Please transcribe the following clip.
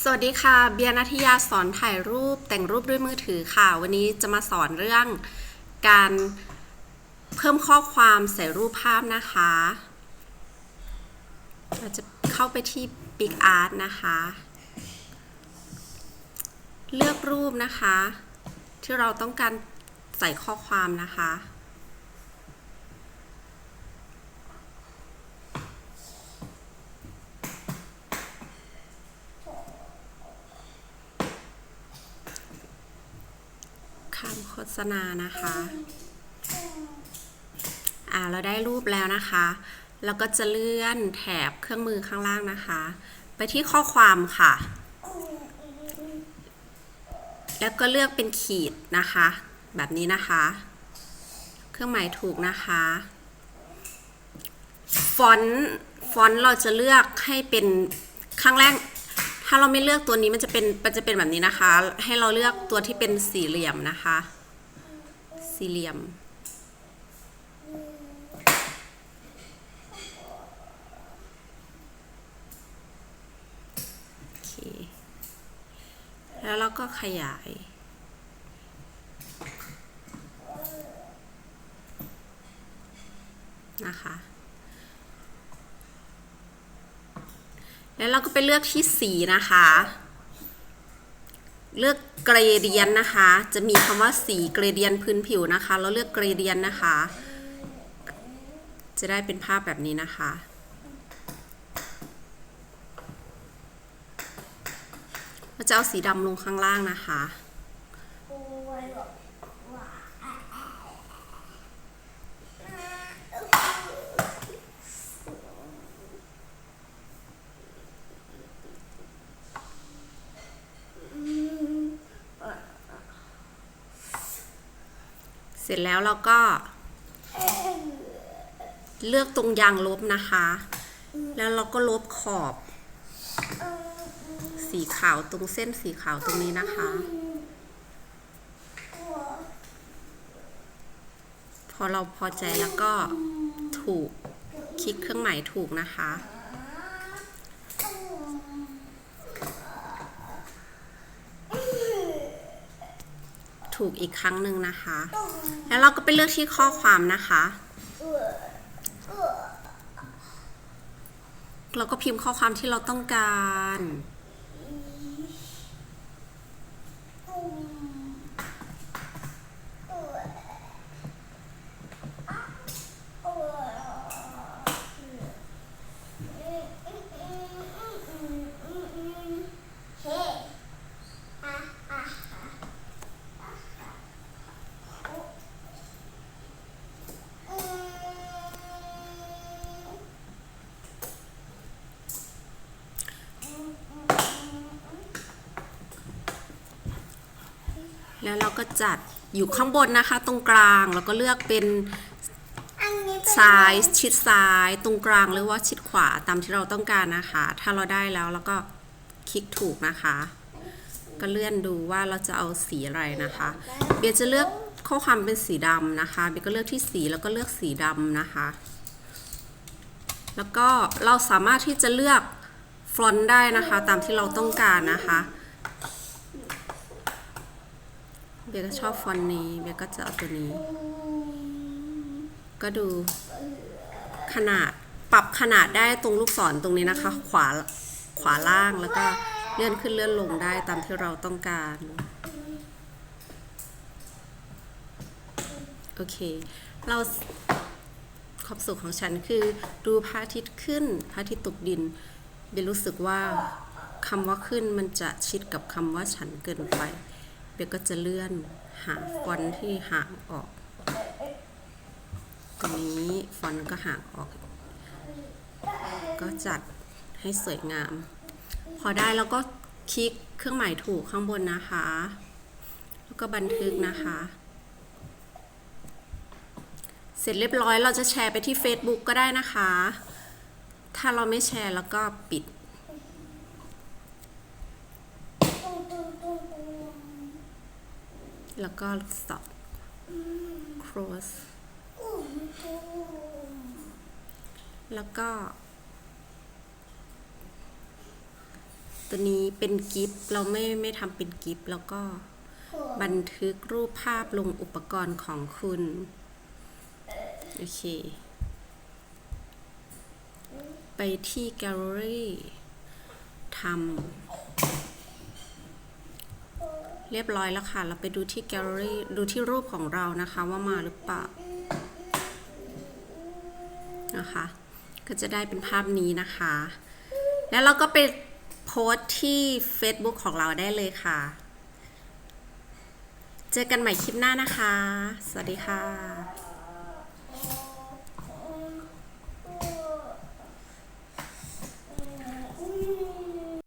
สวัสดีค่ะ เบียร์นัทยาสอนถ่ายรูปแต่งรูปด้วยมือถือค่ะ วันนี้จะมาสอนเรื่องการเพิ่มข้อความใส่รูปภาพนะคะเราจะเข้าไปที่ Big Art นะคะ เลือกรูปนะคะ ที่เราต้องการใส่ข้อความนะคะ คำโฆษณานะคะ อ่าเราได้รูปแล้วนะคะ แล้วก็จะเลื่อนแถบเครื่องมือข้างล่างนะคะ ไปที่ข้อความค่ะ แล้วก็เลือกเป็นขีดนะคะ แบบนี้นะคะ เครื่องหมายถูกนะคะ ฟอนต์ ฟอนต์เราจะเลือกให้เป็นข้างแรก ถ้าเราไม่เลือกตัวนี้มันจะเป็นมันจะเป็นแบบนี้นะคะ ให้เราเลือกตัวที่เป็นสี่เหลี่ยมนะคะ สี่เหลี่ยมโอเคแล้วเราก็ขยายนะคะ แล้วเราก็ไปเลือกที่สีนะคะ เลือกเกรเดียนนะคะ จะมีคำว่าสีเกรเดียนพื้นผิวนะคะ เราเลือกเกรเดียนนะคะ จะได้เป็นภาพแบบนี้นะคะ เราจะเอาสีดำลงข้างล่างนะคะ เส ร็จแล้วเราก็ เลือกตรงยางลบนะคะ แล้วเราก็ลบขอบ สีขาวตรงเส้นสีขาวตรงนี้นะคะ พอเราพอใจแล้วก็ถูกคลิกเครื่องหมายถูกนะคะ ถูกอีกครั้งหนึ่งนะคะ แล้วเราก็ไปเลือกที่ข้อความนะคะ เราก็พิมพ์ข้อความที่เราต้องการ แล้วเราก็จัดอยู่ข้างบนนะคะ ตรงกลางแล้วก็เลือกเป็นอันนี้เป็นซ้ายชิดซ้ายตรงกลางหรือว่าชิดขวาตามที่เราต้องการนะคะ ถ้าเราได้แล้วเราก็คลิกถูกนะคะ ก็เลื่อนดูว่าเราจะเอาสีอะไรนะคะ เบียร์จะเลือกข้อความเป็นสีดำนะคะเบียร์ก็เลือกที่สีแล้วก็เลือกสีดำนะคะ แล้วก็เราสามารถที่จะเลือกฟอนต์ได้นะคะ ตามที่เราต้องการนะคะ เบียร์ก็ชอบฟอนต์นี้เบียร์ก็จะเอาตัวนี้ ก็ดูขนาดปรับขนาดได้ตรงลูกศรตรงนี้นะคะ ขวาขวาล่างแล้วก็เลื่อนขึ้นเลื่อนลงได้ตามที่เราต้องการ โอเค เราความสุขของฉันคือดูพระอาทิตย์ขึ้นพระอาทิตย์ตกดินเบลรู้สึกว่าคำว่าขึ้นมันจะชิดกับคำว่าฉันเกินไป เบลก็จะเลื่อนหาฟอนที่ห่างออก ตรงนี้ฟอนก็ห่างออก ก็จัดให้สวยงาม พอได้แล้วก็คลิกเครื่องหมายถูกข้างบนนะคะ แล้วก็บันทึกนะคะ เสร็จเรียบร้อยเราจะแชร์ไปที่ Facebook ก็ได้นะคะ ถ้าเราไม่แชร์แล้วก็ปิด แล้วก็ stop close ตุ้งตุ้งแล้วก็ ตัวนี้เป็นกิฟต์เราไม่ไม่ทำเป็นกิฟต์แล้วก็บันทึกรูปภาพลงอุปกรณ์ของคุณ โอเค ไปที่แกลเลอรี่ทำ เรียบร้อยแล้วค่ะ เราไปดูที่แกลเลอรี่ดูที่รูปของเรานะคะว่ามาหรือเปล่านะคะ ก็จะได้เป็นภาพนี้นะคะ แล้วเราก็ไปโพสต์ที่ Facebook ของเราได้เลยค่ะ เจอกันใหม่คลิปหน้านะคะ สวัสดีค่ะ